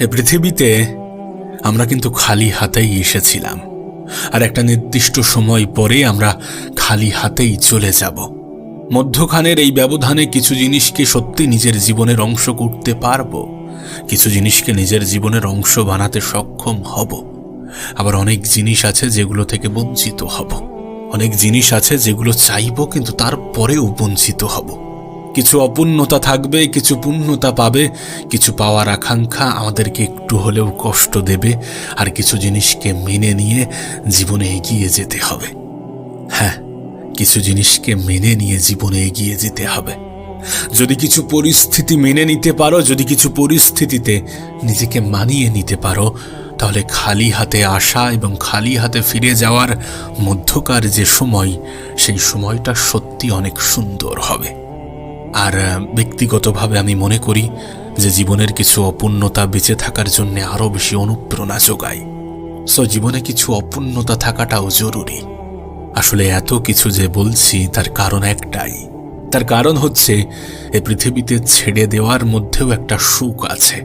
এ পৃথিবীতে আমরা কিন্তু খালি হাতেই এসেছিলাম। আর একটা নির্দিষ্ট সময় পরে আমরা খালি হাতেই চলে যাব। মধ্যখানের এই ব্যবধানে কিছু জিনিসকে সত্যি নিজের জীবনের অংশ করতে পারব। কিছু জিনিসকে নিজের জীবনের অংশ বানাতে সক্ষম হব। আবার অনেক জিনিস আছে যেগুলো থেকে বঞ্চিত হব। অনেক জিনিস আছে যেগুলো চাইব কিন্তু তারপরেও বঞ্চিত হব। কিছু অপূর্ণতা থাকবে, কিছু পূর্ণতা পাবে, কিছু পাওয়ার আকাঙ্ক্ষা আমাদেরকে একটু হলেও কষ্ট দেবে আর কিছু জিনিসকে মেনে নিয়ে জীবনে এগিয়ে যেতে হবে। হ্যাঁ কিছু জিনিসকে মেনে নিয়ে জীবনে এগিয়ে যেতে হবে। যদি কিছু পরিস্থিতি মেনে নিতে পারো, যদি কিছু পরিস্থিতিতে নিজেকে মানিয়ে নিতে পারো, তাহলে খালি হাতে আসা এবং খালি হাতে ফিরে যাওয়ার মধ্যকার যে সময়, সেই সময়টা সত্যি অনেক সুন্দর হবে। আর ব্যক্তিগতভাবে আমি মনে করি যে জীবনের কিছু অপূর্ণতা বেঁচে থাকার জন্য আরও বেশি অনুপ্রেরণা যোগায়। সো জীবনে কিছু অপূর্ণতা থাকাটাও জরুরি। আসলে এত কিছু যে বলছি তার কারণ একটাই। তার কারণ হচ্ছে এ পৃথিবীতে ছেড়ে দেওয়ার মধ্যেও একটা সুখ আছে,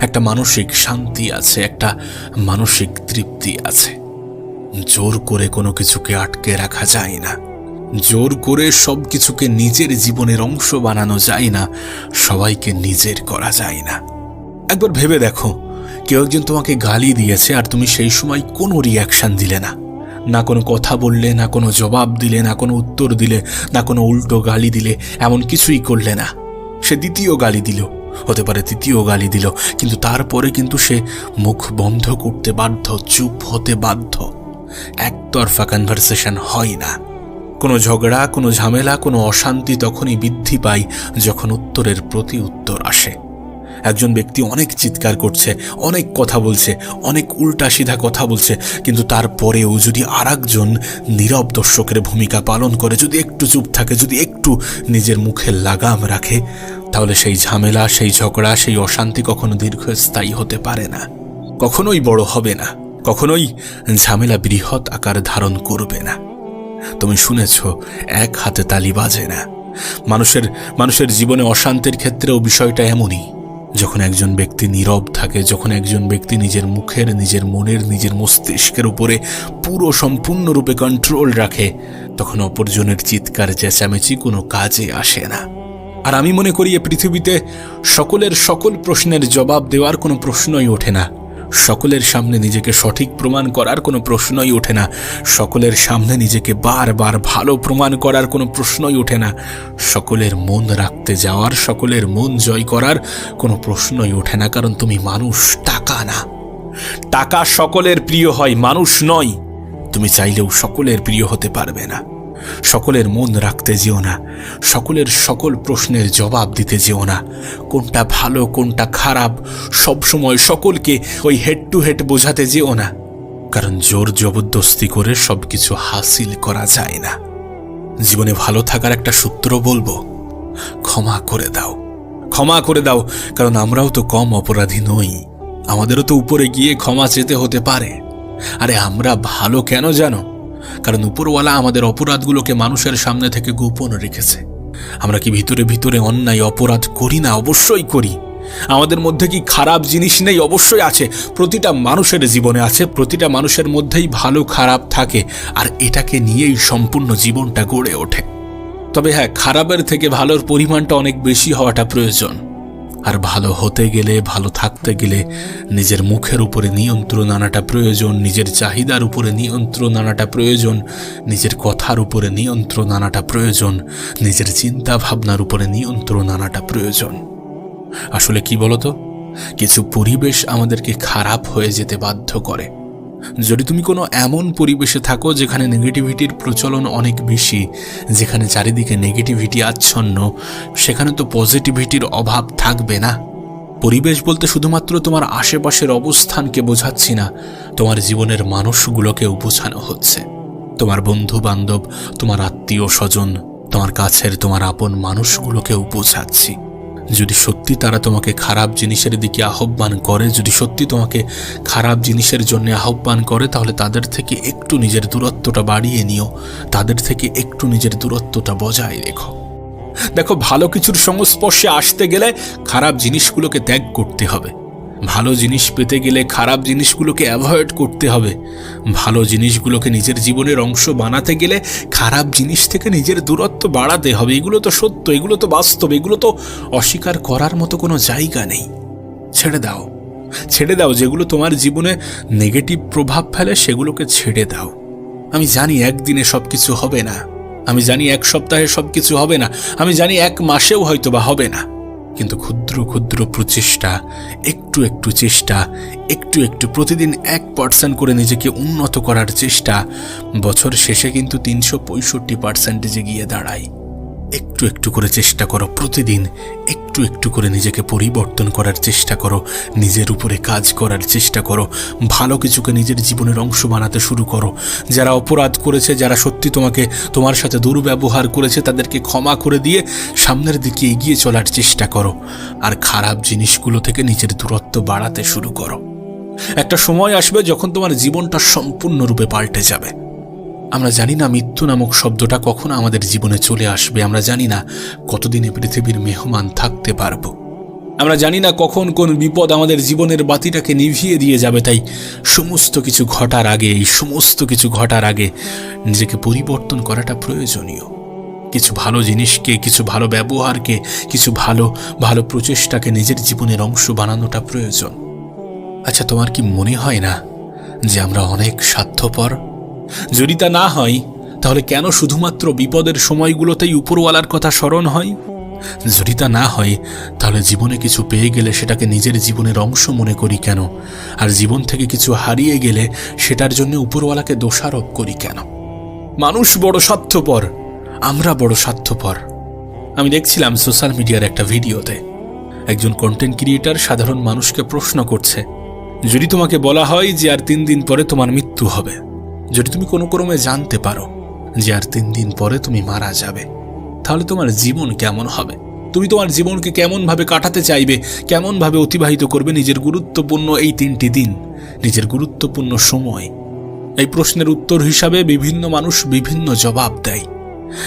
একটা মানসিক শান্তি আছে, একটা মানসিক তৃপ্তি আছে। জোর করে কোনো কিছুকে আটকে রাখা যায় না। জোর করে সব কিছুকে নিজের জীবনের অংশ বানানো যায় না, সবাইকে নিজের করা যায় না। একবার ভেবে দেখো, কেউ একজন তোমাকে গালি দিয়েছে আর তুমি সেই সময় কোনো রিয়াকশন দিলে না। না কোনো কথা বললে, না কোনো জবাব দিলে, না কোনো উত্তর দিলে, না কোনো উল্টো গালি দিলে, এমন কিছুই করলে না। সে দ্বিতীয় গালি দিল, হতে পারে তৃতীয় গালি দিল, কিন্তু তারপরে কিন্তু সে মুখ বন্ধ করতে বাধ্য, চুপ হতে বাধ্য। একতরফা কনভারসেশন হয় না। কোনো ঝগড়া, কোনো ঝামেলা, কোনো অশান্তি তখনই বৃদ্ধি পায় যখন উত্তরের প্রতি উত্তর আসে। একজন ব্যক্তি অনেক চিৎকার করছে, অনেক কথা বলছে, অনেক উল্টা সিধা কথা বলছে, কিন্তু তারপরেও যদি আরেকজন নীরব দর্শকের ভূমিকা পালন করে, যদি একটু চুপ থাকে, যদি একটু নিজের মুখে লাগাম রাখে, তাহলে সেই ঝামেলা, সেই ঝগড়া, সেই অশান্তি কখনো দীর্ঘস্থায়ী হতে পারে না। কখনোই বড় হবে না, কখনোই ঝামেলা বৃহৎ আকার ধারণ করবে না। তুমি শুনেছ, এক হাতে তালি বাজে না। মানুষের মানুষের জীবনে অশান্তির ক্ষেত্রেও বিষয়টা এমনই। যখন একজন ব্যক্তি নীরব থাকে, যখন একজন ব্যক্তি নিজের মুখের, নিজের মনের, নিজের মস্তিষ্কের উপরে পুরো সম্পূর্ণরূপে কন্ট্রোল রাখে, তখন অপরজনের চিৎকার, চেঁচামেচি কোনো কাজে আসে না। আর আমি মনে করি এ পৃথিবীতে সকলের সকল প্রশ্নের জবাব দেওয়ার কোনো প্রশ্নই ওঠে না। সকলের সামনে নিজেকে সঠিক প্রমাণ করার কোনো প্রশ্নই ওঠে না। সকলের সামনে নিজেকে বারবার ভালো প্রমাণ করার কোনো প্রশ্নই ওঠে না। সকলের মন রাখতে যাওয়ার, সকলের মন জয় করার কোনো প্রশ্নই ওঠে না, কারণ তুমি মানুষ, টাকা না। টাকা সকলের প্রিয় হয়, মানুষ নয়। তুমি চাইলেও সকলের প্রিয় হতে পারবে না। সকলের মন রাখতে যেও না। সকলের সকল প্রশ্নের জবাব দিতে যেও না। কোনটা ভালো, কোনটা খারাপ সব সময় সকলকে ওই হেড টু হেড বোঝাতে যেও না। কারণ জোর জবরদস্তি করে সবকিছু হাসিল করা যায় না। জীবনে ভালো থাকার একটা সূত্র বলব, ক্ষমা করে দাও। ক্ষমা করে দাও, কারণ আমরাও তো কম অপরাধী নই। আমাদেরও তো উপরে গিয়ে ক্ষমা চেতে হতে পারে। আরে আমরা ভালো কেন জানো? কারণ উপরওয়ালা আমাদের অপরাধগুলোকে মানুষের সামনে থেকে গোপন রেখেছে। আমরা কি ভিতরে ভিতরে অন্যায় অপরাধ করি না? অবশ্যই করি। আমাদের মধ্যে কি খারাপ জিনিস নেই? অবশ্যই আছে। প্রতিটা মানুষের জীবনে আছে, প্রতিটা মানুষের মধ্যেই ভালো খারাপ থাকে, আর এটাকে নিয়েই সম্পূর্ণ জীবনটা গড়ে ওঠে। তবে হ্যাঁ খারাপের থেকে ভালোর পরিমাণটা অনেক বেশি হওয়াটা প্রয়োজন। আর ভালো হতে গেলে, ভালো থাকতে গেলে নিজের মুখের উপরে নিয়ন্ত্রণ আনাটা প্রয়োজন, নিজের চাহিদার উপরে নিয়ন্ত্রণ আনাটা প্রয়োজন, নিজের কথার উপরে নিয়ন্ত্রণ আনাটা প্রয়োজন, নিজের চিন্তা ভাবনার উপরে নিয়ন্ত্রণ আনাটা প্রয়োজন। আসলে কি বলতো? কিছু পরিবেশ আমাদেরকে খারাপ হয়ে যেতে বাধ্য করে। যদি তুমি কোনো এমন পরিবেশে থাকো যেখানে নেগেটিভিটির প্রচলন অনেক বেশি, যেখানে চারিদিকে নেগেটিভিটি আচ্ছন্ন, সেখানে তো পজিটিভিটির অভাব থাকবে না। পরিবেশ বলতে শুধুমাত্র তোমার আশেপাশের অবস্থানকে বোঝাচ্ছি না, তোমার জীবনের মানুষগুলোকেও বোঝানো হচ্ছে। তোমার বন্ধু বান্ধব তোমার আত্মীয় স্বজন তোমার কাছের তোমার আপন মানুষগুলোকেও বোঝাচ্ছি। যদি সত্যি তারা তোমাকে খারাপ জিনিসের দিকে আহ্বান করে, যদি সত্যি তোমাকে খারাপ জিনিসের জন্য আহ্বান করে, তাহলে তাদের থেকে একটু নিজের দূরত্বটা বাড়িয়ে নিও। তাদের থেকে একটু নিজের দূরত্বটা বজায় রেখো। দেখো, ভালো কিছুর সংস্পর্শে আসতে গেলে খারাপ জিনিসগুলোকে ত্যাগ করতে হবে। ভালো জিনিস পেতে গেলে খারাপ জিনিসগুলোকে অ্যাভয়েড করতে হবে। ভালো জিনিসগুলোকে নিজের জীবনের অংশ বানাতে গেলে খারাপ জিনিস থেকে নিজের দূরত্ব বাড়াতে হবে। এগুলো তো সত্য, এগুলো তো বাস্তব, এগুলো তো অস্বীকার করার মতো কোনো জায়গা নেই। ছেড়ে দাও ছেড়ে দাও, যেগুলো তোমার জীবনে নেগেটিভ প্রভাব ফেলে সেগুলোকে ছেড়ে দাও। আমি জানি একদিনে সব কিছু হবে না। আমি জানি এক সপ্তাহে সব কিছু হবে না। আমি জানি এক মাসেও হয়তো বা হবে না। কিন্তু ক্ষুদ্র ক্ষুদ্র প্রচেষ্টা, একটু একটু চেষ্টা, একটু একটু প্রতিদিন এক পার্সেন্ট করে নিজেকে উন্নত করার চেষ্টা, বছর শেষে কিন্তু তিনশো পঁয়ষট্টি পার্সেন্টেজে গিয়ে দাঁড়ায়। একটু একটু করে চেষ্টা করো, প্রতিদিন একটু একটু করে নিজেকে পরিবর্তন করার চেষ্টা করো, নিজের উপরে কাজ করার চেষ্টা করো, ভালো কিছুকে নিজের জীবনের অংশ বানাতে শুরু করো। যারা অপরাধ করেছে, যারা সত্যি তোমাকে, তোমার সাথে দুর্ব্যবহার করেছে, তাদেরকে ক্ষমা করে দিয়ে সামনের দিকে এগিয়ে চলার চেষ্টা করো। আর খারাপ জিনিসগুলো থেকে নিজের দূরত্ব বাড়াতে শুরু করো। একটা সময় আসবে যখন তোমার জীবনটা সম্পূর্ণরূপে পাল্টে যাবে। আমরা জানি না মৃত্যু নামক শব্দটা কখন আমাদের জীবনে চলে আসবে, আমরা জানি না কতদিনে পৃথিবীর মেহমান থাকতে পারব। আমরা জানি না কখন কোন বিপদ আমাদের জীবনের বাতিটাকে নিভিয়ে দিয়ে যাবে, তাই সমস্ত কিছু ঘটার আগে, এই সমস্ত কিছু ঘটার আগে নিজেকে পরিবর্তন করাটা প্রয়োজনীয়। কিছু ভালো জিনিসকে, কিছু ভালো ব্যবহারকে, কিছু ভালো ভালো প্রচেষ্টাকে নিজের জীবনের অংশ বানানোটা প্রয়োজন। আচ্ছা তোমার কি মনে হয় না যে আমরা অনেক স্বার্থপর? যদি তা না হয়, তাহলে কেন শুধুমাত্র বিপদের সময়গুলোতেই উপরওয়ালার কথা স্মরণ হয়? যদি তা না হয়, তাহলে জীবনে কিছু পেয়ে গেলে সেটাকে নিজের জীবনের অংশ মনে করি কেন? আর জীবন থেকে কিছু হারিয়ে গেলে সেটার জন্য উপরওয়ালাকে দোষারোপ করি কেন? মানুষ বড় স্বার্থপর, আমরা বড় স্বার্থপর। আমি দেখছিলাম সোশ্যাল মিডিয়ার একটা ভিডিওতে। একজন কন্টেন্ট ক্রিয়েটার সাধারণ মানুষকে প্রশ্ন করছে, যদি তোমাকে বলা হয় যে আর তিন দিন পরে তোমার মৃত্যু হবে যদি তুমি কোনো ক্রমে জানতে পারো যে আর তিন দিন পরে তুমি মারা যাবে, তাহলে তোমার জীবন কেমন হবে? তুমি তোমার জীবনকে কেমনভাবে কাটাতে চাইবে, কেমনভাবে অতিবাহিত করবে নিজের গুরুত্বপূর্ণ এই তিনটি দিন, নিজের গুরুত্বপূর্ণ সময়? এই প্রশ্নের উত্তর হিসাবে বিভিন্ন মানুষ বিভিন্ন জবাব দেয়।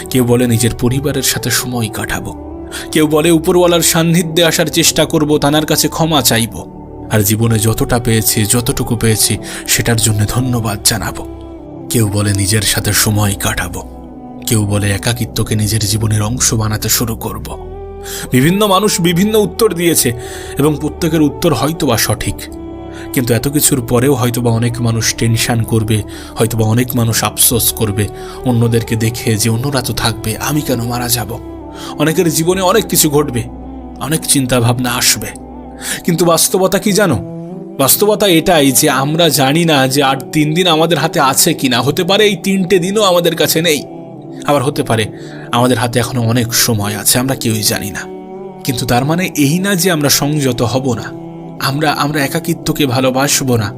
কেউ বলে নিজের পরিবারের সাথে সময় কাটাবো। কেউ বলে উপরওয়ালার সান্নিধ্যে আসার চেষ্টা করব, তানার কাছে ক্ষমা চাইব। আর জীবনে যতটা পেয়েছি, যতটুকু পেয়েছি, সেটার জন্য ধন্যবাদ জানাব। কেউ বলে নিজের সাথে সময় কাটাবো। কেউ বলে একাকিত্বকে নিজের জীবনের অংশ বানাতে শুরু করব। বিভিন্ন মানুষ বিভিন্ন উত্তর দিয়েছে এবং প্রত্যেকের উত্তর হয়তোবা সঠিক। কিন্তু এত কিছুর পরেও হয়তোবা অনেক মানুষ টেনশান করবে, হয়তোবা অনেক মানুষ আফসোস করবে, অন্যদেরকে দেখে যে অন্যরা তো থাকবে, আমি কেন মারা যাব? অনেকের জীবনে অনেক কিছু ঘটবে, অনেক চিন্তা ভাবনা আসবে। কিন্তু বাস্তবতা কি জানো? বাস্তবতা এটাই যে আমরা জানি না যে আর তিন দিন আমাদের হাতে আছে কি না। হতে পারে এই তিনটে দিনও আমাদের কাছে নেই। আবার হতে পারে আমাদের হাতে এখনও অনেক সময় আছে, আমরা কেউই জানি না। কিন্তু তার মানে এই না যে আমরা সংযত হব না। আমরা আমরা একাকিত্বকে ভালোবাসবো না।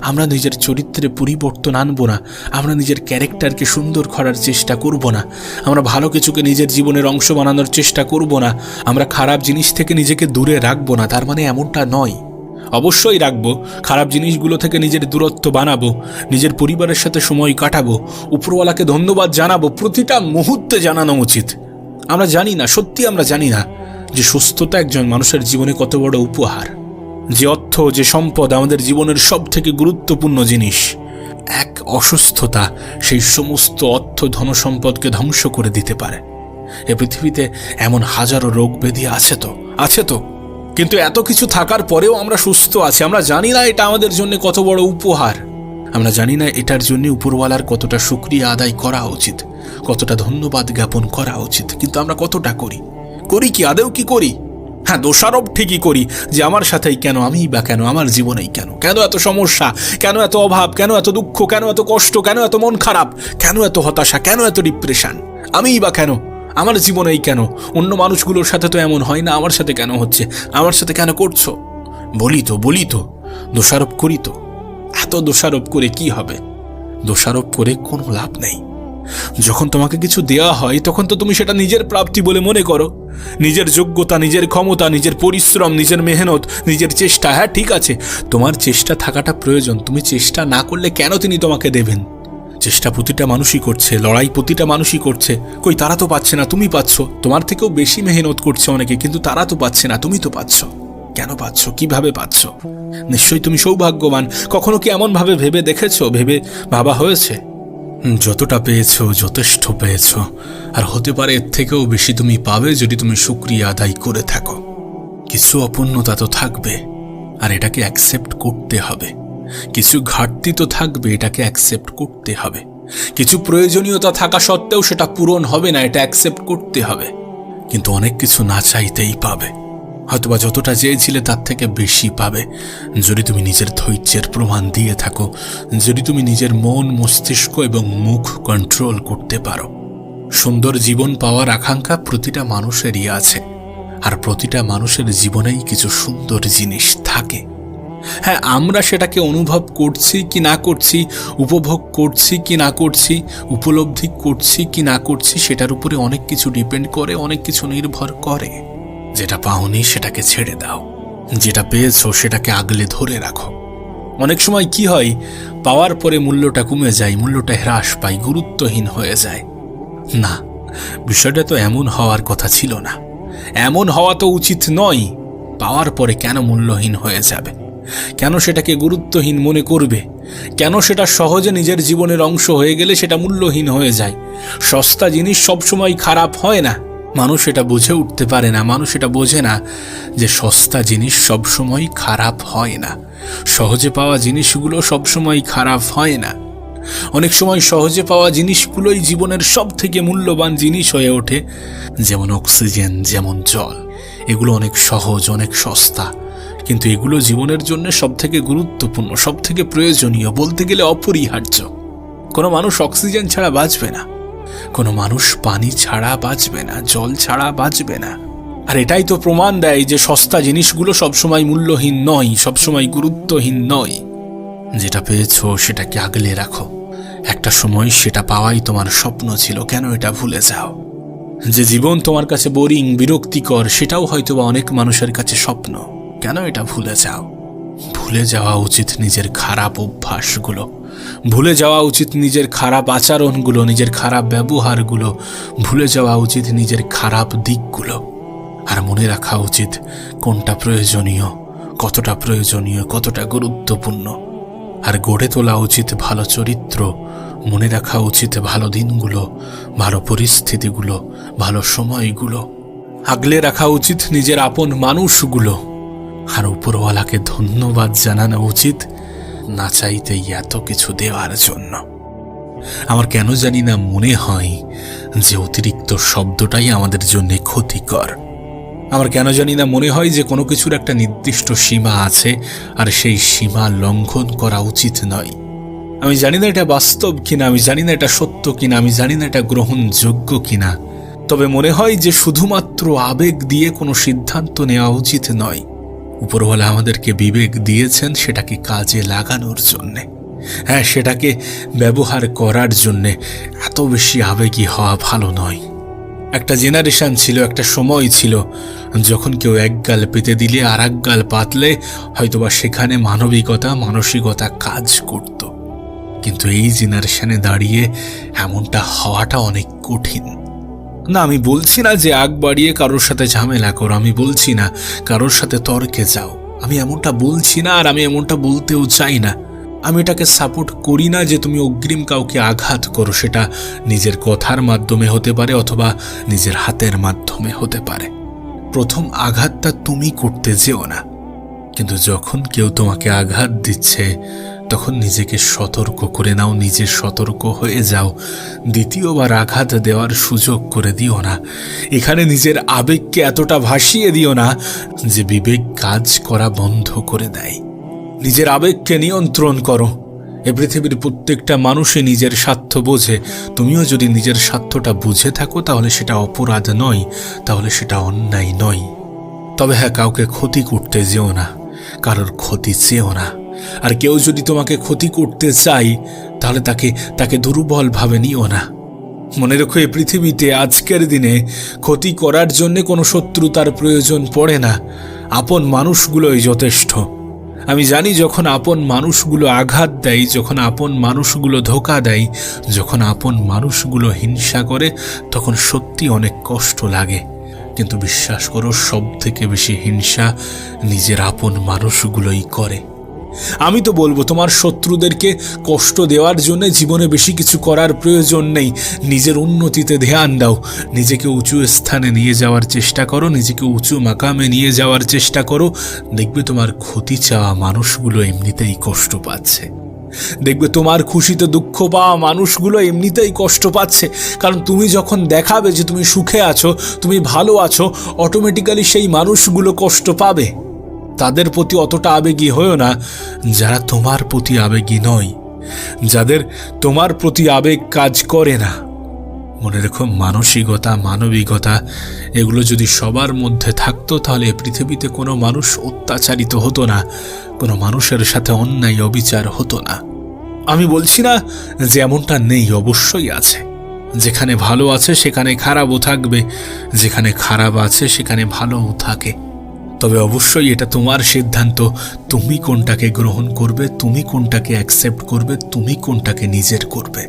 আমরা নিজের চরিত্রে পরিবর্তন আনব না। আমরা নিজের ক্যারেক্টারকে সুন্দর করার চেষ্টা করব না। আমরা ভালো কিছুকে নিজের জীবনের অংশ বানানোর চেষ্টা করব না। আমরা খারাপ জিনিস থেকে নিজেকে দূরে রাখব না। তার মানে এমনটা নয়। অবশ্যই রাখব, খারাপ জিনিসগুলো থেকে নিজের দূরত্ব বানাবো, নিজের পরিবারের সাথে সময় কাটাবো, উপরওয়ালাকে ধন্যবাদ জানাব, প্রতিটা মুহূর্তে জানানো উচিত। আমরা জানি না, সত্যি আমরা জানি না, যে সুস্থতা একজন মানুষের জীবনে কত বড় উপহার। যে অর্থ, যে সম্পদ আমাদের জীবনের সব থেকে গুরুত্বপূর্ণ জিনিস। এক অসুস্থতা সেই সমস্ত অর্থ ধনসম্পদকে ধ্বংস করে দিতে পারে। এ পৃথিবীতে এমন হাজারো রোগ ব্যাধি আছে তো আছে তো। কিন্তু এত কিছু থাকার পরেও আমরা সুস্থ আছি। আমরা জানি না এটা আমাদের জন্য কত বড় উপহার। আমরা জানি না এটার জন্য উপরওয়ালার কতটা সুক্রিয়া আদায় করা উচিত, কতটা ধন্যবাদ জ্ঞাপন করা উচিত। কিন্তু আমরা কতটা করি? করি কি? আদেও কি করি? হ্যাঁ দোষারোপ ঠিকই করি যে আমার সাথেই কেন, আমিই বা কেন, আমার জীবনেই কেন? কেন এত সমস্যা? কেন এত অভাব? কেন এত দুঃখ? কেন এত কষ্ট? কেন এত মন খারাপ? কেন এত হতাশা? কেন এত ডিপ্রেশন আমিই বা কেন? আমার জীবনেই কেন? অন্য মানুষগুলোর সাথে তো এমন হয় না, আমার সাথে কেন হচ্ছে? আমার সাথে কেন করছ? বলি তো বলি তো। দোষারোপ করি তো। এত দোষারোপ করে কি হবে? দোষারোপ করে কোনো লাভ নেই। যখন তোমাকে কিছু দেওয়া হয়, তখন তো তুমি সেটা নিজের প্রাপ্তি বলে মনে করো। নিজের যোগ্যতা, নিজের ক্ষমতা, নিজের পরিশ্রম, নিজের মেহনত, নিজের চেষ্টা হ্যাঁ ঠিক আছে। তোমার চেষ্টা থাকাটা প্রয়োজন। তুমি চেষ্টা না করলে কেন তিনি তোমাকে দেবেন? চেষ্টা প্রতিটা মানুষই করছে, লড়াই প্রতিটা মানুষই করছে। কই, তারা তো পাচ্ছে না, তুমি পাচ্ছ। তোমার থেকেও বেশি মেহনত করছে অনেকে, কিন্তু তারা তো পাচ্ছে না, তুমি তো পাচ্ছ। কেন পাচ্ছ? কীভাবে পাচ্ছ? নিশ্চয়ই তুমি সৌভাগ্যবান। কখনো কি এমনভাবে ভেবে দেখেছ? ভেবে ভাবা হয়েছে? যতটা পেয়েছ, যথেষ্ট পেয়েছ। আর হতে পারে এর থেকেও বেশি তুমি পাবে যদি তুমি শুক্রিয়া আদায় করে থাকো। কিছু অপূর্ণতা তো থাকবে, আর এটাকে অ্যাকসেপ্ট করতে হবে। কিছু ঘাটতি তো থাকবে, এটাকে অ্যাকসেপ্ট করতে হবে। কিছু প্রয়োজনীয়তা থাকা সত্ত্বেও সেটা পূরণ হবে না, এটা অ্যাকসেপ্ট করতে হবে। কিন্তু অনেক কিছু না চাইতেই পাবে। হয়তোবা যতটা চেয়েছিলে তার থেকে বেশি পাবে। যদি তুমি নিজের ধৈর্যের প্রমাণ দিয়ে থাকো, যদি তুমি নিজের মন, মস্তিষ্ক এবং মুখ কন্ট্রোল করতে পারো। সুন্দর জীবন পাওয়ার আকাঙ্ক্ষা প্রতিটা মানুষেরই আছে। আর প্রতিটা মানুষের জীবনেই কিছু সুন্দর জিনিস থাকে। হ্যাঁ আমরা সেটাকে অনুভব করছি কি না করছি, উপভোগ করছি কি না করছি, উপলব্ধি করছি কি না করছি, সেটার উপরে অনেক কিছু ডিপেন্ড করে, অনেক কিছু নির্ভর করে। যেটা পাওনি সেটাকে ছেড়ে দাও। যেটা পেয়েছ সেটাকে আগলে ধরে রাখো। অনেক সময় কি হয়, পাওয়ার পরে মূল্যটা কমে যায়, মূল্যটা হ্রাস পায়, গুরুত্বহীন হয়ে যায়। না, বিষয়টা তো এমন হওয়ার কথা ছিল না। এমন হওয়া তো উচিত নয়, পাওয়ার পরে কেন মূল্যহীন হয়ে যাবে? কেন সেটাকে গুরুত্বহীন মনে করবে? কেন সেটা সহজে নিজের জীবনের অংশ হয়ে গেলে সেটা মূল্যহীন হয়ে যায়? সস্তা জিনিস সবসময় খারাপ হয় না। মানুষ এটা বুঝে উঠতে পারে না। মানুষ এটা বোঝে না যে সস্তা জিনিস সবসময় খারাপ হয় না। সহজে পাওয়া জিনিসগুলো সবসময় খারাপ হয় না। অনেক সময় সহজে পাওয়া জিনিসগুলোই জীবনের সব থেকে মূল্যবান জিনিস হয়ে ওঠে, যেমন অক্সিজেন, যেমন জল। এগুলো অনেক সহজ, অনেক সস্তা। কিন্তু এগুলো জীবনের জন্য সব থেকে গুরুত্বপূর্ণ সব থেকে প্রয়োজনীয় বলতে গেলে অপরিহার্য। কোনো মানুষ অক্সিজেন ছাড়া বাঁচবে না। কোনো মানুষ পানি ছাড়া বাঁচবে না, জল ছাড়া বাঁচবে না। আর এটাই তো প্রমাণ দেয় যে সস্তা জিনিসগুলো সবসময় মূল্যহীন নয়, সবসময় গুরুত্বহীন নয়। যেটা পেয়েছ সেটাকে আগলে রাখো। একটা সময় সেটা পাওয়াই তোমার স্বপ্ন ছিল, কেন এটা ভুলে যাও? যে জীবন তোমার কাছে বোরিং, বিরক্তিকর, সেটাও হয়তো বা অনেক মানুষের কাছে স্বপ্ন। কেন এটা ভুলে যাও? ভুলে যাওয়া উচিত নিজের খারাপ অভ্যাসগুলো। ভুলে যাওয়া উচিত নিজের খারাপ আচরণগুলো, নিজের খারাপ ব্যবহারগুলো। ভুলে যাওয়া উচিত নিজের খারাপ দিকগুলো। আর মনে রাখা উচিত কোনটা প্রয়োজনীয়, কতটা প্রয়োজনীয়, কতটা গুরুত্বপূর্ণ। আর গড়ে তোলা উচিত ভালো চরিত্র, মনে রাখা উচিত ভালো দিনগুলো, ভালো পরিস্থিতিগুলো, ভালো সময়গুলো। আগলে রাখা উচিত নিজের আপন মানুষগুলো। আর উপরওয়ালাকে ধন্যবাদ জানানো উচিত না চাইতেই এত কিছু দেওয়ার জন্য। আমার কেন জানি না মনে হয় যে অতিরিক্ত শব্দটাই আমাদের জন্য ক্ষতিকর। আমার কেন জানি না মনে হয় যে কোনো কিছুর একটা নির্দিষ্ট সীমা আছে আর সেই সীমা লঙ্ঘন করা উচিত নয়। আমি জানি না এটা বাস্তব কিনা, আমি জানি না এটা সত্য কিনা, আমি জানি না এটা গ্রহণযোগ্য কিনা। তবে মনে হয় যে শুধুমাত্র আবেগ দিয়ে কোনো সিদ্ধান্ত নেওয়া উচিত নয়। উপরওয়ালা আমাদেরকে বিবেক দিয়েছেন সেটাকে কাজে লাগানোর জন্যে। হ্যাঁ সেটাকে ব্যবহার করার জন্যে এত বেশি আবেগী হওয়া ভালো নয়। একটা জেনারেশন ছিল, একটা সময় ছিল যখন কেউ এক গাল পেতে দিলে আর এক গাল পাতলে হয়তোবা সেখানে মানবিকতা, মানসিকতা কাজ করত। কিন্তু এই জেনারেশনে দাঁড়িয়ে এমনটা হওয়াটা অনেক কঠিন। না, আমি বলছি না যে আগ বাড়িয়ে কারোর সাথে ঝামেলা করো, আমি বলছি না, কারোর সাথে তর্কে যাও। আমি এমনটা বলছি না আর আমি এমনটা বলতেও চাই না। আমি এটাকে সাপোর্ট করি না যে তুমি অগ্রিম কাউকে আঘাত করো, সেটা নিজের কথার মাধ্যমে হতে পারে অথবা নিজের হাতের মাধ্যমে হতে পারে। প্রথম আঘাতটা তুমি করতে যেও না। কিন্তু যখন কেউ তোমাকে আঘাত দিচ্ছে তখন নিজেকে সতর্ক করে নাও, নিজে সতর্ক হয়ে যাও। দ্বিতীয়বার আঘাত দেওয়ার সুযোগ করে দিও না। এখানে নিজের আবেগকে এতটা ভাসিয়ে দিও না যে বিবেক কাজ করা বন্ধ করে দেয়। নিজের আবেগকে নিয়ন্ত্রণ করো। এ পৃথিবীর প্রত্যেকটা মানুষই নিজের স্বার্থ বোঝে। তুমিও যদি নিজের স্বার্থটা বুঝে থাকো, তাহলে সেটা অপরাধ নয়, তাহলে সেটা অন্যায় নয়। তবে হ্যাঁ কাউকে ক্ষতি করতে যেও না, কারোর ক্ষতি চেও না। আর কেউ যদি তোমাকে ক্ষতি করতে চাই তাহলে তাকে তাকে দুর্বলভাবে নিও না। মনে রেখো এই পৃথিবীতে আজকের দিনে ক্ষতি করার জন্য কোনো শত্রুতার প্রয়োজন পড়ে না। আপন মানুষগুলোই যথেষ্ট। আমি জানি যখন আপন মানুষগুলো আঘাত দেয়, যখন আপন মানুষগুলো ধোকা দেয়, যখন আপন মানুষগুলো হিংসা করে, তখন সত্যি অনেক কষ্ট লাগে। কিন্তু বিশ্বাস করো সব থেকে বেশি হিংসা নিজের আপন মানুষগুলোই করে। আমি তো বলব, তোমার শত্রুদেরকে কষ্ট দেওয়ার জন্য জীবনে বেশি কিছু করার প্রয়োজন নেই। নিজের উন্নতিতে ধ্যান দাও। নিজেকে উঁচু স্থানে নিয়ে যাওয়ার চেষ্টা করো। নিজেকে উঁচু মাকামে নিয়ে যাওয়ার চেষ্টা করো। দেখবে তোমার ক্ষতি চাওয়া মানুষগুলো এমনিতেই কষ্ট পাচ্ছে। দেখবে তোমার খুশিতে দুঃখ পাওয়া মানুষগুলো এমনিতেই কষ্ট পাচ্ছে। কারণ তুমি যখন দেখাবে যে তুমি সুখে আছো, তুমি ভালো আছো অটোমেটিক্যালি সেই মানুষগুলো কষ্ট পাবে। তাদের প্রতি অতটা আবেগী হয়েও না, যারা তোমার প্রতি আবেগী নয়, যাদের তোমার প্রতি আবেগ কাজ করে না। মনে রেখো, মানসিকতা, মানবিকতা, এগুলো যদি সবার মধ্যে থাকতো, তাহলে পৃথিবীতে কোনো মানুষ অত্যাচারিত হতো না, কোনো মানুষের সাথে অন্যায় অবিচার হতো না। আমি বলছি না যে এমনটা নেই, অবশ্যই আছে। যেখানে ভালো আছে, সেখানে খারাপও থাকবে, যেখানে খারাপ আছে, সেখানে ভালোও থাকে। তবে অবশ্যই এটা তোমার সিদ্ধান্ত। তুমি কোনটাকে গ্রহণ করবে, তুমি কোনটাকে অ্যাকসেপ্ট করবে, তুমি কোনটাকে নিজের করবে।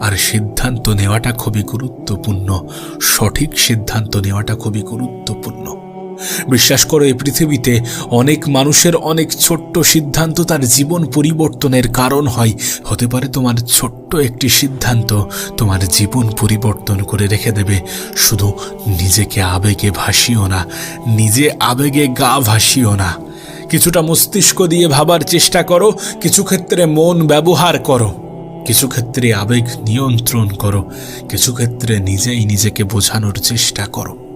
আর সিদ্ধান্ত নেওয়াটা খুবই গুরুত্বপূর্ণ। সঠিক সিদ্ধান্ত নেওয়াটা খুবই গুরুত্বপূর্ণ। বিশ্বাস করো এই পৃথিবীতে অনেক মানুষের অনেক ছোট্ট সিদ্ধান্ত তার জীবন পরিবর্তনের কারণ হয়। হতে পারে তোমার ছোট্ট একটি সিদ্ধান্ত তোমার জীবন পরিবর্তন করে রেখে দেবে। শুধু নিজেকে আবেগে ভাসিও না, নিজে আবেগে গা ভাসিও না। কিছুটা মস্তিষ্ক দিয়ে ভাবার চেষ্টা করো, কিছু ক্ষেত্রে মন ব্যবহার করো, কিছু ক্ষেত্রে আবেগ নিয়ন্ত্রণ করো, কিছু ক্ষেত্রে নিজেই নিজেকে বোঝানোর চেষ্টা করো।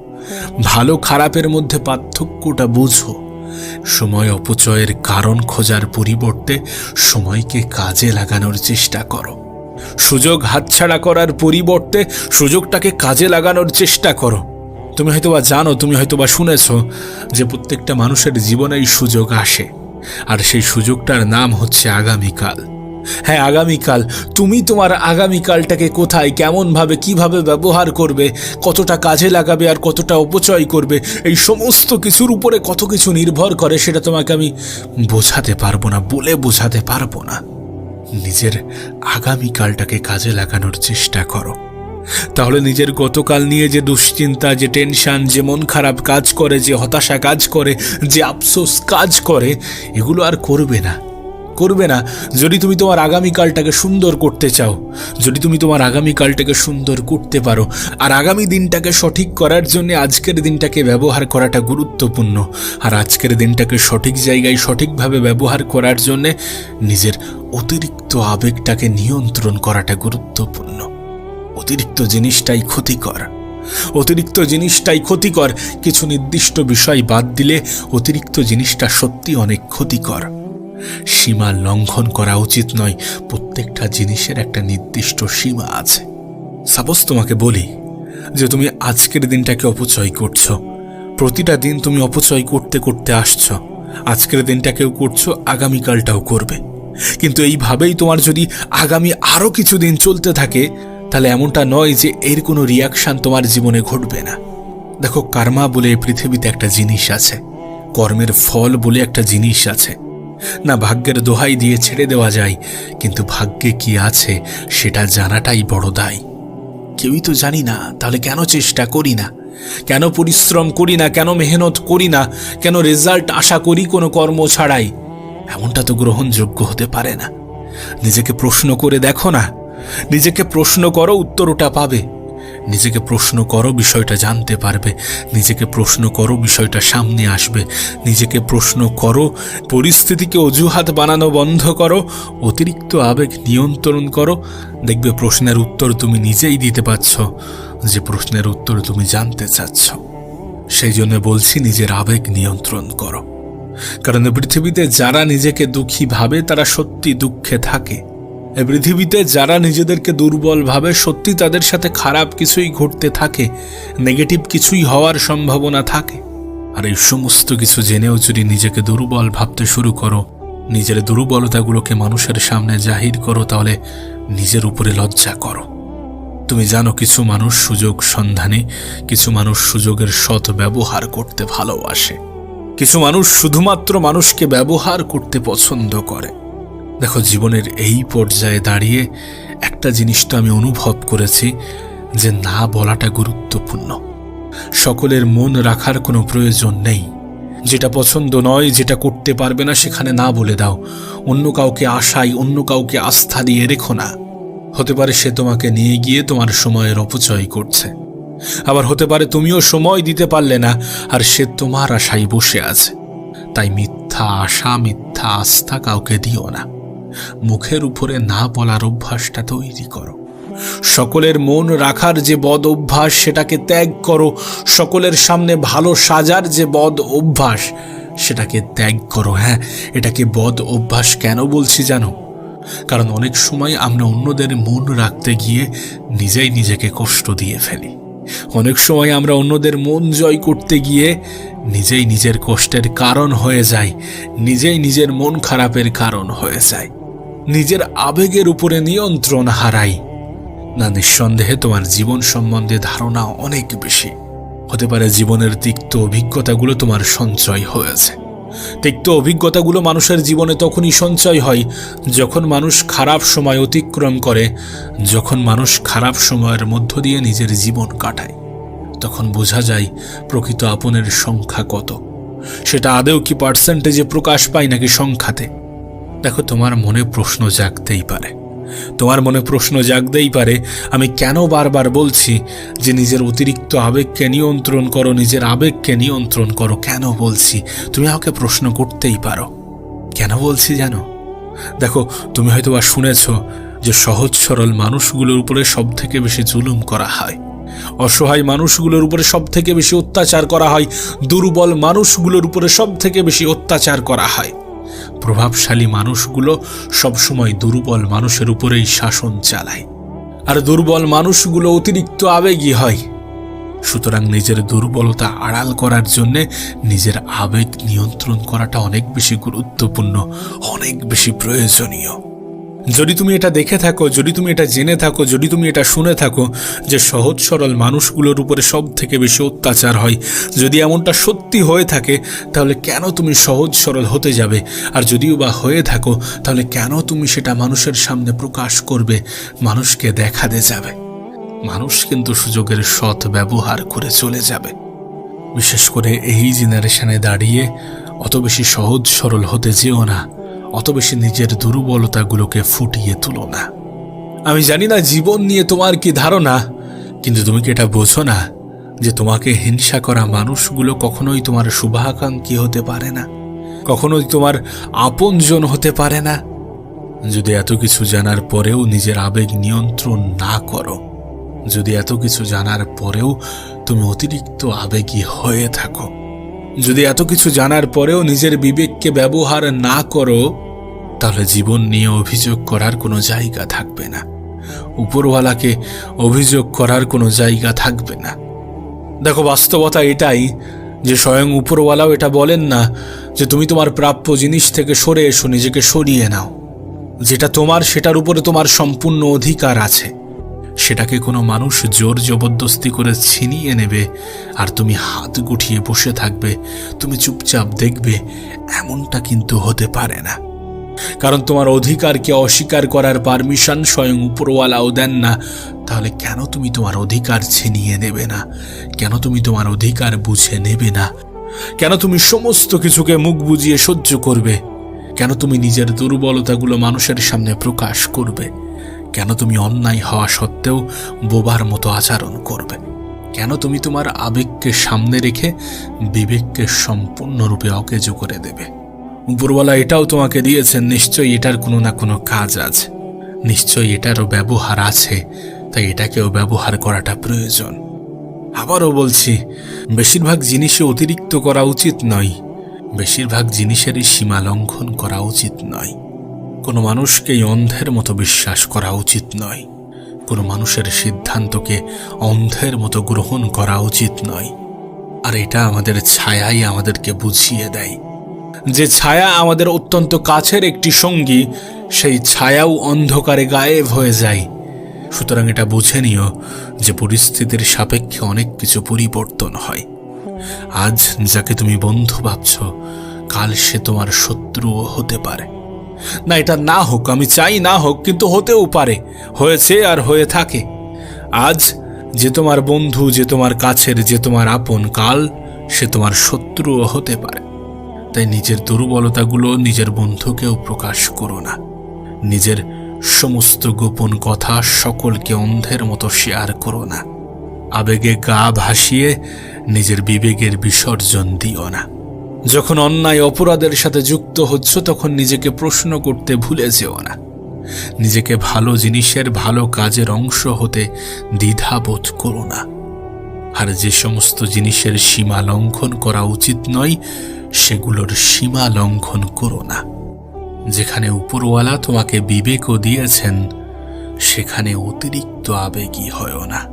ভালো খারাপের মধ্যে পার্থক্যটা বুঝো। সময় অপচয়ের কারণ খোঁজার পরিবর্তে সময়কে কাজে লাগানোর চেষ্টা করো। সুযোগ হাতছাড়া করার পরিবর্তে সুযোগটাকে কাজে লাগানোর চেষ্টা করো। তুমি হয়তোবা জানো, তুমি হয়তোবা শুনেছ যে প্রত্যেকটা মানুষের জীবনেই সুযোগ আসে। আর সেই সুযোগটার নাম হচ্ছে আগামীকাল। হ্যাঁ আগামীকাল। তুমি তোমার আগামীকালটাকে কোথায়, কেমনভাবে, কীভাবে ব্যবহার করবে, কতটা কাজে লাগাবে আর কতটা অপচয় করবে, এই সমস্ত কিছুর উপরে কত কিছু নির্ভর করে সেটা তোমাকে আমি বোঝাতে পারব না, বলে বোঝাতে পারব না। নিজের আগামীকালটাকে কাজে লাগানোর চেষ্টা করো। তাহলে নিজের গতকাল নিয়ে যে দুশ্চিন্তা, যে টেনশন, যে মন খারাপ কাজ করে, যে হতাশা কাজ করে, যে আফসোস কাজ করে, এগুলো আর করবে না। করবে না যদি তুমি তোমার আগামীকালটাকে সুন্দর করতে চাও, যদি তুমি তোমার আগামীকালটাকে সুন্দর করতে পারো। আর আগামী দিনটাকে সঠিক করার জন্য আজকের দিনটাকে ব্যবহার করাটা গুরুত্বপূর্ণ। আর আজকের দিনটাকে সঠিক জায়গায় সঠিকভাবে ব্যবহার করার জন্যে নিজের অতিরিক্ত আবেগটাকে নিয়ন্ত্রণ করাটা গুরুত্বপূর্ণ। অতিরিক্ত জিনিসটাই ক্ষতিকর। অতিরিক্ত জিনিসটাই ক্ষতিকর। কিছু নির্দিষ্ট বিষয় বাদ দিলে অতিরিক্ত জিনিসটা সত্যি অনেক ক্ষতিকর। সীমা লঙ্ঘন করা উচিত নয়। প্রত্যেকটা জিনিসের একটা নির্দিষ্ট সীমা আছে। সাপোজ তোমাকে বলি যে তুমি আজকের দিনটাকে অপচয় করছ। প্রতিটা দিন তুমি অপচয় করতে করতে আসছো। আজকের দিনটাকেও করছ, আগামীকালটাও করবে। কিন্তু এইভাবেই তোমার যদি আগামী আরও কিছু দিন চলতে থাকে, তাহলে এমনটা নয় যে এর কোনো রিয়াকশান তোমার জীবনে ঘটবে না। দেখো, কার্মা বলে পৃথিবীতে একটা জিনিস আছে। কর্মের ফল বলে একটা জিনিস আছে। না ভাগ্যের দোহাই দিয়ে ছেড়ে দেওয়া যায়, কিন্তু ভাগ্যে কি আছে সেটা জানাটাই বড় দায়। কেউই তো জানি না, তাহলে কেন চেষ্টা করি না? কেন পরিশ্রম করি না, কেন মেহনত করি না, কেন রেজাল্ট আশা করি কোনো কর্ম ছাড়াই? এমনটা তো গ্রহণযোগ্য হতে পারে না। নিজেকে প্রশ্ন করে দেখো না। নিজেকে প্রশ্ন করো উত্তর ওটা পাবে। নিজেকে প্রশ্ন করো, বিষয়টা জানতে পারবে। নিজেকে প্রশ্ন করো, বিষয়টা সামনে আসবে। নিজেকে প্রশ্ন করো, পরিস্থিতিকে অজুহাত বানানো বন্ধ করো, অতিরিক্ত আবেগ নিয়ন্ত্রণ করো। দেখবে প্রশ্নের উত্তর তুমি নিজেই দিতে পারছ, যে প্রশ্নের উত্তর তুমি জানতে চাচ্ছ। সেই জন্য বলছি, নিজের আবেগ নিয়ন্ত্রণ করো। কারণ পৃথিবীতে যারা নিজেকে দুঃখী ভাবে, তারা সত্যি দুঃখে থাকে। এই পৃথিবীতে যারা নিজেদেরকে দুর্বল ভাবে সত্যি তাদের সাথে খারাপ কিছুই ঘটতে থাকে, নেগেটিভ কিছুই হওয়ার সম্ভাবনা থাকে। আর এই সমস্ত কিছু জেনেও যদি নিজেকে দুর্বল ভাবতে শুরু করো, নিজের দুর্বলতাগুলোকে মানুষের সামনে জাহির করো, তাহলে নিজের উপরে লজ্জা করো। তুমি জানো কিছু মানুষ সুযোগ সন্ধানে, কিছু মানুষ সুযোগের সৎ ব্যবহার করতে ভালোবাসে। কিছু মানুষ শুধুমাত্র মানুষকে ব্যবহার করতে পছন্দ করে। দেখো, জীবনের এই পর্যায়ে দাঁড়িয়ে একটা জিনিস তো আমি অনুভব করেছি যে না বলাটা গুরুত্বপূর্ণ। সকলের মন রাখার কোনো প্রয়োজন নেই। যেটা পছন্দ নয়, যেটা করতে পারবে না, সেখানে না বলে দাও। অন্য কাউকে আশায় অন্য কাউকে আস্থা দিয়ে রেখো না। হতে পারে সে তোমাকে নিয়ে গিয়ে তোমার সময়ের অপচয় করছে। আবার হতে পারে তুমিও সময় দিতে পারলে না, আর সে তোমার আশায় বসে আছে। তাই মিথ্যা, আশা মিথ্যা আস্থা কাউকে দিও না। মুখের উপরে না বলার অভ্যাসটা তৈরি করো। সকলের মন রাখার যে বদ অভ্যাস, সেটাকে ত্যাগ করো। সকলের সামনে ভালো সাজার যে বদ অভ্যাস, সেটাকে ত্যাগ করো। হ্যাঁ এটাকে বদ অভ্যাস কেন বলছি জানো? কারণ অনেক সময় আমরা অন্যদের মন রাখতে গিয়ে নিজেই নিজেকে কষ্ট দিয়ে ফেলি। অনেক সময় আমরা অন্যদের মন জয় করতে গিয়ে নিজেই নিজের কষ্টের কারণ হয়ে যাই, নিজেই নিজের মন খারাপের কারণ হয়ে যায়। নিজের আবেগের উপরে নিয়ন্ত্রণ হারাই। না নিঃসন্দেহে তোমার জীবন সম্বন্ধে ধারণা অনেক বেশি। হতে পারে জীবনের তিক্ত অভিজ্ঞতাগুলো তোমার সঞ্চয় হয়েছে। তিক্ত অভিজ্ঞতাগুলো মানুষের জীবনে তখনই সঞ্চয় হয় যখন মানুষ খারাপ সময় অতিক্রম করে, যখন মানুষ খারাপ সময়ের মধ্য দিয়ে নিজের জীবন কাটায়। তখন বোঝা যায় প্রকৃত আপনের সংখ্যা কত। সেটা আদেও কি পার্সেন্টেজে প্রকাশ পায় নাকি সংখ্যাতে? দেখো, তোমার মনে প্রশ্ন জাগতেই পারে। তোমার মনে প্রশ্ন জাগতেই পারে, আমি কেন বারবার বলছি যে নিজের অতিরিক্ত আবেগকে নিয়ন্ত্রণ করো, নিজের আবেগকে নিয়ন্ত্রণ করো, কেন বলছি? তুমি আমাকে প্রশ্ন করতেই পারো। কেন বলছি জানো? দেখো, তুমি হয়তো বা শুনেছ যে সহজ সরল মানুষগুলোর উপরে সব থেকে বেশি জুলুম করা হয়। অসহায় মানুষগুলোর উপরে সব থেকে বেশি অত্যাচার করা হয়। দুর্বল মানুষগুলোর উপরে সব থেকে বেশি অত্যাচার করা হয়। প্রভাবশালী মানুষগুলো সবসময় দুর্বল মানুষের উপরেই শাসন চালায়। আর দুর্বল মানুষগুলো অতিরিক্ত আবেগী হয়। সুতরাং নিজের দুর্বলতা আড়াল করার জন্যে নিজের আবেগ নিয়ন্ত্রণ করাটা অনেক বেশি গুরুত্বপূর্ণ, অনেক বেশি প্রয়োজনীয়। যদি তুমি এটা দেখে থাকো, যদি তুমি এটা জেনে থাকো, যদি তুমি এটা শুনে থাকো যে সহজ সরল মানুষগুলোর উপরে সব থেকে বেশি অত্যাচার হয়, যদি এমনটা সত্যি হয়ে থাকে, তাহলে কেন তুমি সহজ সরল হতে যাবে? আর যদিও বা হয়ে থাকো, তাহলে কেন তুমি সেটা মানুষের সামনে প্রকাশ করবে? মানুষকে দেখাতে যাবে। মানুষ কিন্তু সুযোগের সৎ ব্যবহার করে চলে যাবে। বিশেষ করে এই জেনারেশনে দাঁড়িয়ে অত বেশি সহজ সরল হতে যেও না। অত বেশি নিজের দুর্বলতাগুলোকে ফুটিয়ে তুলো না। আমি জানি না জীবন নিয়ে তোমার কি ধারণা, কিন্তু তুমি কি এটা বোঝো না যে তোমাকে হিংসা করা মানুষগুলো কখনোই তোমার শুভাকাঙ্ক্ষী হতে পারে না, কখনোই তোমার আপনজন হতে পারে না। যদি এত কিছু জানার পরেও নিজের আবেগ নিয়ন্ত্রণ না করো, যদি এত কিছু জানার পরেও তুমি অতিরিক্ত আবেগী হয়ে থাকো, যদি এত কিছু জানার পরেও নিজের বিবেককে ব্যবহার না করো তাহলে জীবন নিয়ে অভিযোগ করার কোনো জায়গা থাকবে না। উপরওয়ালাকে অভিযোগ করার কোনো জায়গা থাকবে না। দেখো, বাস্তবতা এটাই যে স্বয়ং উপরওয়ালাও এটা বলেন না যে তুমি তোমার প্রাপ্য জিনিস থেকে সরে এসো, নিজেকে সরিয়ে নাও। যেটা তোমার, সেটার উপরে তোমার সম্পূর্ণ অধিকার আছে। সেটাকে কোনো মানুষ জোর জবরদস্তি করে ছিনিয়ে নেবে আর তুমি হাত গুটিয়ে বসে থাকবে, তুমি চুপচাপ দেখবে, এমনটা কিন্তু হতে পারে না। কারণ তোমার অধিকারকে অস্বীকার করার পারমিশন স্বয়ং উপরওয়ালাও দেন না। তাহলে কেন তুমি তোমার অধিকার ছিনিয়ে নেবে না? কেন তুমি তোমার অধিকার বুঝে নেবে না? কেন তুমি সমস্ত কিছুকে মুখ বুজিয়ে সহ্য করবে? কেন তুমি নিজের দুর্বলতাগুলো মানুষের সামনে প্রকাশ করবে? কেন তুমি অন্যায় হওয়া সত্ত্বেও বোবার মতো আচরণ করবে? কেন তুমি তোমার আবেগকে সামনে রেখে বিবেককে সম্পূর্ণরূপে অকেজো করে দেবে? উপরওয়ালা এটাও তোমাকে দিয়েছেন, নিশ্চয়ই এটার কোনো না কোনো কাজ আছে। নিশ্চয়ই এটারও ব্যবহার আছে, তাই এটাকেও ব্যবহার করাটা প্রয়োজন। আবারও বলছি, বেশিরভাগ জিনিসে অতিরিক্ত করা উচিত নয়। বেশিরভাগ জিনিসেরই সীমা লঙ্ঘন করা উচিত নয়। কোনো মানুষকেই অন্ধের মতো বিশ্বাস করা উচিত নয়। কোনো মানুষের সিদ্ধান্তকে অন্ধের মতো গ্রহণ করা উচিত নয়। আর এটা আমাদের ছায়াই আমাদেরকে বুঝিয়ে দেয়। যে ছায়া আমাদের অত্যন্ত কাছের একটি সঙ্গী, সেই ছায়াও অন্ধকারে গায়েব হয়ে যায়। সুতরাং এটা বুঝে নিও যে পরিস্থিতির সাপেক্ষে অনেক কিছু পরিবর্তন হয়। আজ যাকে তুমি বন্ধু ভাবছ, কাল সে তোমার শত্রুও হতে পারে। না, এটা না হোক, আমি চাই না হোক, কিন্তু হতেও পারে, হয়েছে আর হয়ে থাকে। আজ যে তোমার বন্ধু, যে তোমার কাছের, যে তোমার আপন, কাল সে তোমার শত্রুও হতে পারে। তাই নিজের দুর্বলতাগুলো নিজের বন্ধুকেও প্রকাশ করো না। নিজের সমস্ত গোপন কথা সকলকে অন্ধের মতো শেয়ার করো না। আবেগে গা ভাসিয়ে নিজের বিবেকের বিসর্জন দিও না। যখন অন্যায় অপরাধের সাথে যুক্ত হচ্ছ, তখন নিজেকে প্রশ্ন করতে ভুলে যেও না। নিজেকে ভালো জিনিসের ভালো কাজের অংশ হতে দ্বিধাবোধ করো না। আর যে সমস্ত জিনিসের সীমা লঙ্ঘন করা উচিত নয় সেগুলোর সীমা লঙ্ঘন করো না। যেখানে উপরওয়ালা তোমাকে বিবেকও দিয়েছেন, সেখানে অতিরিক্ত আবেগী হয় না।